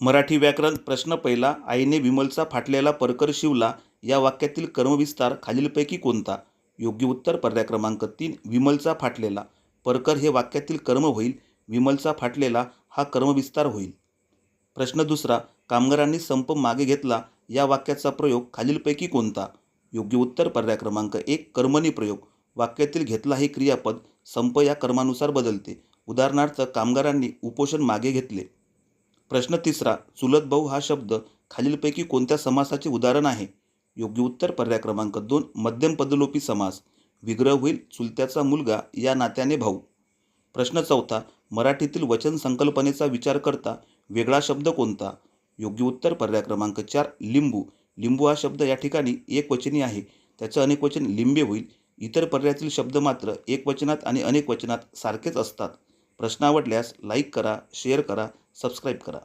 मराठी व्याकरण प्रश्न पहिला आईने विमलचा फाटलेला परकर शिवला या वाक्यातील कर्मविस्तार खालीलपैकी कोणता? योग्य उत्तर पर्याय क्रमांक तीन विमलचा फाटलेला. परकर हे वाक्यातील कर्म होईल विमलचा फाटलेला हा कर्मविस्तार होईल. प्रश्न दुसरा कामगारांनी संप मागे घेतला या वाक्याचा प्रयोग खालीलपैकी कोणता? योग्य उत्तर पर्याय क्रमांक एक कर्मणी प्रयोग. वाक्यातील घेतला हे क्रियापद संप या कर्मानुसार बदलते. उदाहरणार्थ कामगारांनी उपोषण मागे घेतले. प्रश्न तिसरा चुलत भाऊ हा शब्द खालीलपैकी कोणत्या समासाचे उदाहरण आहे? योग्य उत्तर पर्याय क्रमांक दोन मध्यम पदलोपी समास. विग्रह होईल चुलत्याचा मुलगा या नात्याने भाऊ. प्रश्न चौथा मराठीतील वचन संकल्पनेचा विचार करता वेगळा शब्द कोणता? योग्य उत्तर पर्याय क्रमांक चार लिंबू. लिंबू हा शब्द या ठिकाणी एकवचनी आहे. त्याचं अनेकवचन लिंबे होईल. इतर पर्यायातील शब्द मात्र एकवचनात आणि अनेक वचनात सारखेच असतात. प्रश्न आवडल्यास लाईक करा शेअर करा सबस्क्राईब करा.